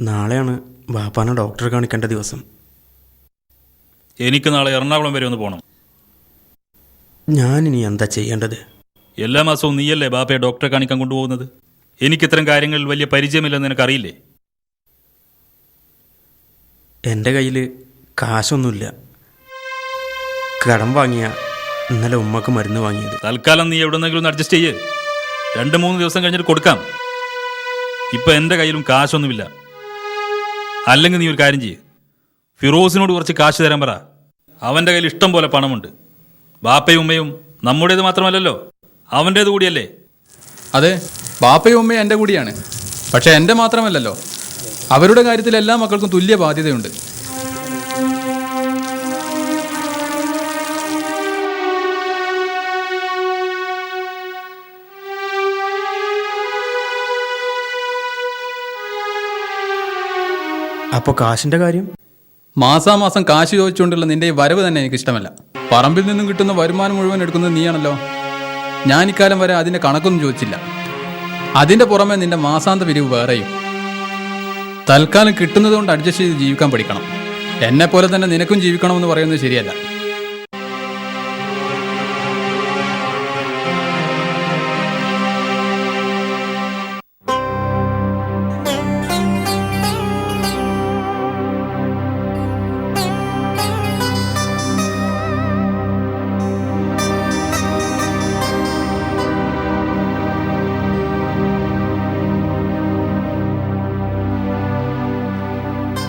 നാളെയാണ് ബാപ്പാനെ ഡോക്ടറെ കാണിക്കേണ്ട ദിവസം. എനിക്ക് നാളെ എറണാകുളം വരെ ഒന്ന് പോകണം ഞാൻ ഇനി എന്താ ചെയ്യേണ്ടത്? എല്ലാ മാസവും നീയല്ലേ ബാപ്പയെ ഡോക്ടറെ കാണിക്കാൻ കൊണ്ടുപോകുന്നത്? എനിക്ക് ഇത്തരം കാര്യങ്ങളിൽ വലിയ പരിചയമില്ലെന്ന് നിനക്കറിയില്ലേ? എന്റെ കയ്യിൽ കാശൊന്നുമില്ല. കടം വാങ്ങിയ ഇന്നലെ ഉമ്മക്ക് മരുന്ന് വാങ്ങിയത്. തൽക്കാലം നീ എവിടെന്നെങ്കിലും ഒന്ന് അഡ്ജസ്റ്റ് ചെയ്യേ. രണ്ട് മൂന്ന് ദിവസം കഴിഞ്ഞിട്ട് കൊടുക്കാം. ഇപ്പൊ എന്റെ കയ്യിലും കാശൊന്നുമില്ല. അല്ലെങ്കിൽ നീ ഒരു കാര്യം ചെയ്യ്. ഫിറോസിനോട് കുറച്ച് കാശ് തരാൻ പറ. അവന്റെ കയ്യിൽ ഇഷ്ടം പോലെ പണമുണ്ട്. ബാപ്പയും ഉമ്മയും നമ്മുടേത് മാത്രമല്ലല്ലോ? അവന്റേത് കൂടിയല്ലേ? അതെ ബാപ്പയും ഉമ്മയും എന്റെ കൂടിയാണ്. പക്ഷെ എന്റെ മാത്രമല്ലല്ലോ. അവരുടെ കാര്യത്തിൽ എല്ലാ മക്കൾക്കും തുല്യ ബാധ്യതയുണ്ട് അപ്പോൾ കാശിന്റെ കാര്യം? മാസാമാസം കാശ് ചോദിച്ചുകൊണ്ടുള്ള നിന്റെ ഈ വരവ് തന്നെ എനിക്ക് ഇഷ്ടമല്ല പറമ്പിൽ നിന്നും കിട്ടുന്ന വരുമാനം മുഴുവൻ എടുക്കുന്നത് നീയാണല്ലോ. ഞാൻ ഇക്കാലം വരെ അതിന്റെ കണക്കൊന്നും ചോദിച്ചില്ല. അതിന്റെ പുറമെ നിന്റെ മാസാന്ത പിരിവ് വേറെയും. തൽക്കാലം കിട്ടുന്നത് കൊണ്ട് അഡ്ജസ്റ്റ് ചെയ്ത് ജീവിക്കാൻ പഠിക്കണം. എന്നെ പോലെ തന്നെ നിനക്കും ജീവിക്കണമെന്ന് പറയുന്നത് ശരിയല്ല.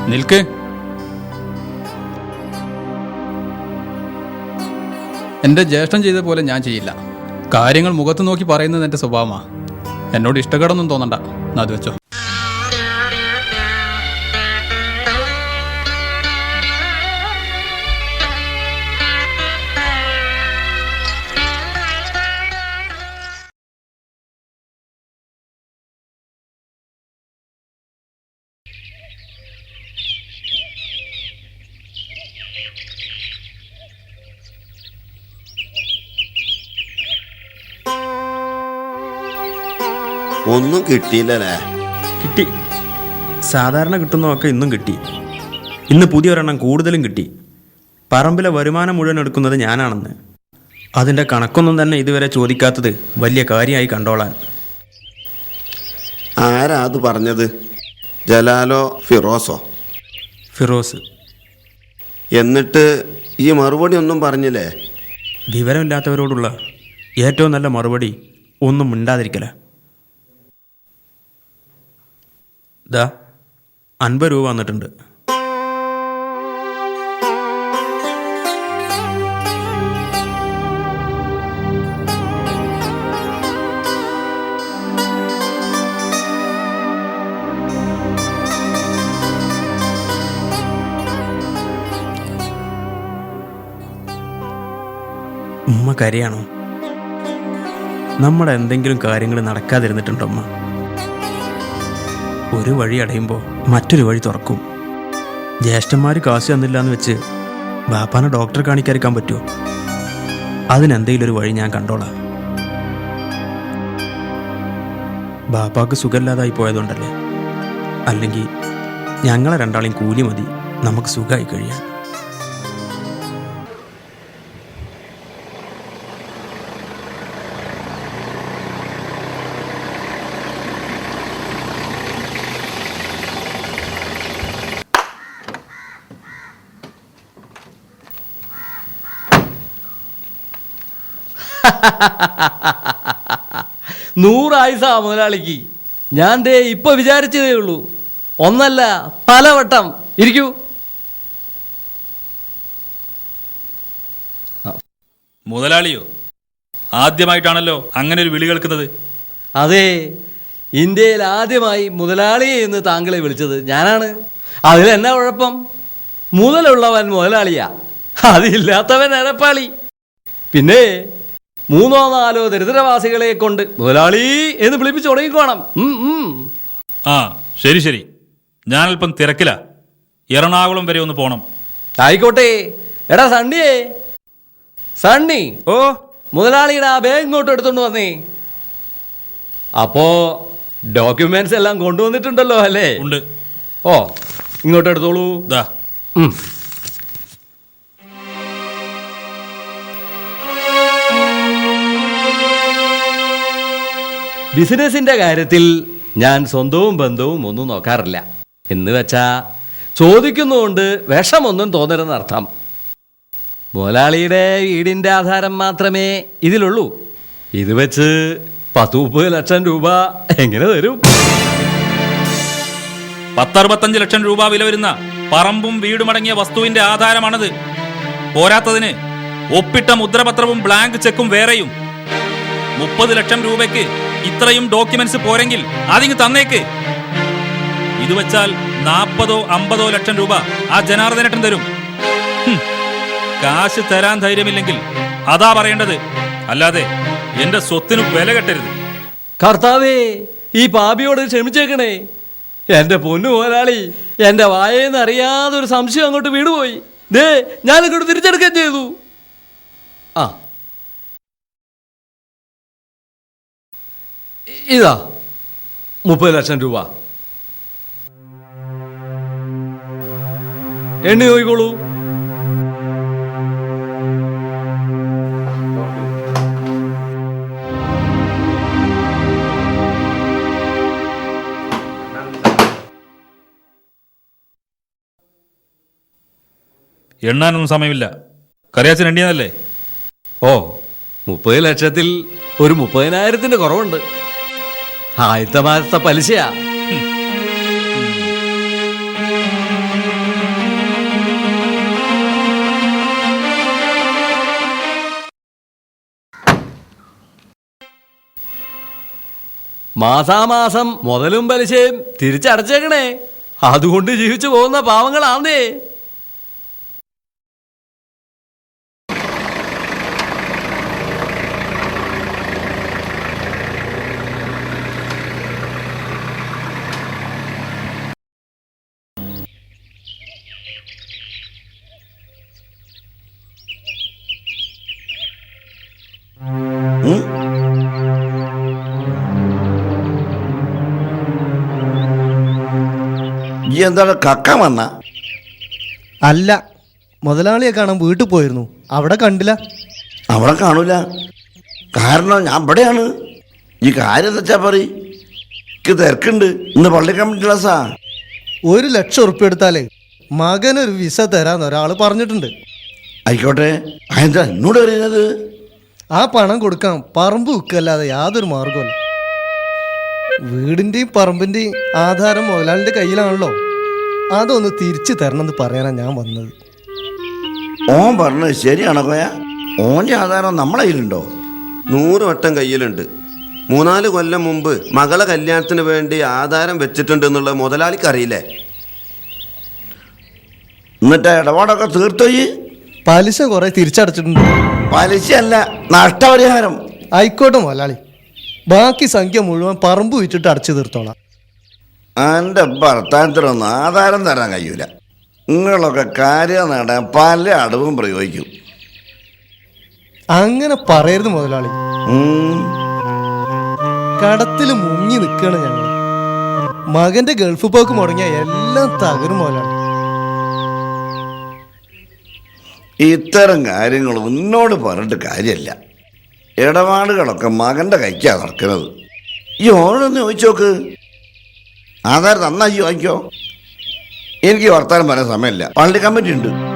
നിൽക്ക്. എന്റെ ജ്യേഷ്ഠം ചെയ്ത പോലെ ഞാൻ ചെയ്യില്ല. കാര്യങ്ങൾ മുഖത്ത് നോക്കി പറയുന്നത് എന്റെ സ്വഭാവമാ. എന്നോട് ഇഷ്ടക്കേടൊന്നും തോന്നണ്ട. അത് വെച്ചോ. ഒന്നും കിട്ടിയില്ലല്ലേ? കിട്ടി. സാധാരണ കിട്ടുന്നതൊക്കെ ഇന്നും കിട്ടി. ഇന്ന് പുതിയൊരെണ്ണം കൂടുതലും കിട്ടി. പറമ്പിലെ വരുമാനം മുഴുവൻ എടുക്കുന്നത് ഞാനാണെന്ന്. അതിന്റെ കണക്കൊന്നും തന്നെ ഇതുവരെ ചോദിക്കാത്തത് വലിയ കാര്യമായി കണ്ടോളാൻ. ആരാ അത് പറഞ്ഞത്? ജലാലോ ഫിറോസോ? ഫിറോസ്. എന്നിട്ട് ഈ മറുപടി ഒന്നും പറഞ്ഞില്ലേ? വിവരമില്ലാത്തവരോടുള്ള ഏറ്റവും നല്ല മറുപടി ഒന്നും മിണ്ടാതിരിക്കല. ദാ അൻപത് രൂപ വന്നിട്ടുണ്ട്. ഉമ്മ കരയാണോ? നമ്മുടെ എന്തെങ്കിലും കാര്യങ്ങൾ നടക്കാതിരുന്നിട്ടുണ്ടോ ഉമ്മ? ഒരു വഴി അടയുമ്പോൾ മറ്റൊരു വഴി തുറക്കും. ജ്യേഷ്ഠന്മാർ കാശ് തന്നില്ല എന്ന് വെച്ച് ബാപ്പാനെ ഡോക്ടറെ കാണിക്കാതിരിക്കാൻ പറ്റുമോ അതിനെന്തെങ്കിലും ഒരു വഴി ഞാൻ കണ്ടോളാം. ബാപ്പാക്ക് സുഖമില്ലാതായി പോയതുകൊണ്ടല്ലേ? അല്ലെങ്കിൽ ഞങ്ങളെ രണ്ടാളെയും കൂലി മതി. നമുക്ക് സുഖമായി കഴിയാൻ നൂറായുസാ മുതലാളിക്ക്. ഞാൻ ദേ ഇപ്പൊ വിചാരിച്ചതേ ഉള്ളൂ. ഒന്നല്ല പലവട്ടം ഇരിക്കൂ. മുതലാളിയോ ആദ്യമായിട്ടാണല്ലോ അങ്ങനെ ഒരു വിളി കേൾക്കുന്നത്. അതെ ഇന്ത്യയിൽ ആദ്യമായി മുതലാളി എന്ന് താങ്കളെ വിളിച്ചത് ഞാനാണ്. അതിൽ എന്നാ കുഴപ്പം? മുതലുള്ളവൻ മുതലാളിയാ. അതില്ലാത്തവൻ അരപ്പാളി പിന്നെ മൂന്നോ നാലോ ദരിദ്രവാസികളെ കൊണ്ട് മുതലാളി എന്ന് വിളിപ്പിച്ചു തുടങ്ങിക്കോണം. ആ ശരി ശരി. ഞാനല്പം തിരക്കില. എറണാകുളം വരെ ഒന്ന് പോണം. ആയിക്കോട്ടെ. എടാ സണ്ണിയേ. സണ്ണി ഓ. മുതലാളിയുടെ ആ ബാഗ് ഇങ്ങോട്ട് എടുത്തോണ്ട് വന്നേ. അപ്പോ ഡോക്യുമെന്റ്സ് എല്ലാം കൊണ്ടുവന്നിട്ടുണ്ടല്ലോ അല്ലേ? ഉണ്ട്. ഓ ഇങ്ങോട്ട് എടുത്തോളൂ. ദാ. ബിസിനസിന്റെ കാര്യത്തിൽ ഞാൻ സ്വന്തവും ബന്ധവും ഒന്നും നോക്കാറില്ല. എന്ന് വെച്ചാ ചോദിക്കുന്നതുകൊണ്ട് വിഷമൊന്നും തോന്നരുതെന്നർത്ഥം മുതലാളിയുടെ വീടിന്റെ ആധാരം മാത്രമേ ഇതിലുള്ളൂ. ഇത് വെച്ച് പത്ത് മുപ്പത് ലക്ഷം രൂപ എങ്ങനെ തരും? പത്തറുപത്തഞ്ച് ലക്ഷം രൂപ വില വരുന്ന പറമ്പും വീടുമടങ്ങിയ വസ്തുവിന്റെ ആധാരമാണത്. പോരാത്തതിന് ഒപ്പിട്ട മുദ്രപത്രവും ബ്ലാങ്ക് ചെക്കും വേറെയും മുപ്പത് ലക്ഷം രൂപയ്ക്ക് ഇത്രയും ഡോക്യുമെന്റ്സ് പോരെങ്കിൽ അതിങ്ങ് തന്നേക്ക്. ഇത് വെച്ചാൽ നാൽപ്പതോ അമ്പതോ ലക്ഷം രൂപ ആ ജനാർദ്ദനേട്ടൻ തരും. കാശ് തരാൻ ധൈര്യമില്ലെങ്കിൽ അതാ പറയേണ്ടത്. അല്ലാതെ എന്റെ സ്വത്തിന് വില കെട്ടരുത്. കർത്താവേ ഈ പാപിയോട് ക്ഷമിച്ചേക്കണേ. എന്റെ പൊന്നു മുതലാളി എന്റെ വായേന്ന് അറിയാതെ ഒരു സംശയം അങ്ങോട്ട് വീണുപോയി. ദേ ഞാൻ ഇങ്ങോട്ട് തിരിച്ചെടുക്കുകയും ചെയ്തു ആ ഇ- ഇതാ മുപ്പത് ലക്ഷം രൂപ. എണ്ണി നോക്കിക്കോളൂ. എണ്ണാനൊന്നും സമയമില്ല. കറിയാച്ചൻ എണ്ണിയതല്ലേ? ഓ മുപ്പത് ലക്ഷത്തിൽ ഒരു മുപ്പതിനായിരത്തിന്റെ കുറവുണ്ട്. ആദ്യത്തെ മാസത്തെ പലിശയാ. മാസാമാസം മുതലും പലിശയും തിരിച്ചടച്ചേക്കണേ. അതുകൊണ്ട് ജീവിച്ചു പോകുന്ന പാവങ്ങളാന്നേ. ഈ എന്താണ് കക്ക വന്ന അല്ല മുതലാളിയെ കാണാൻ വീട്ടിൽ പോയിരുന്നു. അവിടെ കണ്ടില്ല. അവിടെ കാണൂല. കാരണം ഞാൻ ഇവിടെയാണ്. ഈ കാര്യം എന്താ വെച്ചാ പറ എനിക്ക് തിരക്കുണ്ട്. ഇന്ന് പള്ളി കമ്മിറ്റി ക്ലാസ്സാ. ഒരു ലക്ഷം ഉറുപ്പ്യ എടുത്താലേ മകനൊരു വിസ തരാന്ന് ഒരാൾ പറഞ്ഞിട്ടുണ്ട്. ആയിക്കോട്ടെ. അതെന്താ എന്നോട് പറയുന്നത്? ആ പണം കൊടുക്കാൻ പറമ്പ് വിൽക്കല്ലാതെ യാതൊരു മാർഗമല്ല വീടിന്റെയും പറമ്പിന്റെയും ആധാരം മുതലാളിന്റെ കയ്യിലാണല്ലോ. അതൊന്ന് തിരിച്ചു തരണമെന്ന് പറയാനാണ് ഞാൻ വന്നത്. ഓൻ പറഞ്ഞത് ശരിയാണോ കോയ? ഓന്റെ ആധാരം നമ്മളെ കയ്യിലുണ്ടോ? നൂറ് വട്ടം കയ്യിലുണ്ട്. മൂന്നാൽ കൊല്ലം മുമ്പ് മകളെ കല്യാണത്തിന് വേണ്ടി ആധാരം വെച്ചിട്ടുണ്ട് എന്നുള്ളത് മുതലാളിക്ക് അറിയില്ലേ? എന്നിട്ട് ഇടപാടൊക്കെ തീർത്തോയി പലിശ കുറെ തിരിച്ചടച്ചിട്ടുണ്ട്. പലിശയല്ല നഷ്ടപരിഹാരം. ആയിക്കോട്ടെ മുതലാളി. ബാക്കി സംഖ്യ മുഴുവൻ പറമ്പ് വിറ്റിട്ട് അടച്ചു തീർത്തോളാം. എന്റെ ഭർത്താനത്തിനൊന്നും ആധാരം തരാൻ കഴിയൂല. നിങ്ങളൊക്കെ കാര്യം നേടാൻ പല അടവും പ്രയോഗിക്കും. അങ്ങനെ പറയരുത് മുതലാളി. കടത്തിൽ മുങ്ങി നിൽക്കണം ഞങ്ങൾ മകന്റെ ഗൾഫ് പോക്ക് മുടങ്ങിയ എല്ലാം തകരും മുതലാളി. ഇത്തരം കാര്യങ്ങൾ ഒന്നോട് പറഞ്ഞിട്ട് കാര്യമില്ല. ഇടപാടുകളൊക്കെ മകന്റെ കൈക്കാ നടക്കുന്നത്. ഈ ഓരോന്ന് ചോദിച്ചു നോക്ക്. ആധാരം നന്നായി വാങ്ങിക്കോ? എനിക്ക് വർത്താനം പറയാൻ സമയമില്ല. പള്ളി കമ്മിറ്റി ഉണ്ട്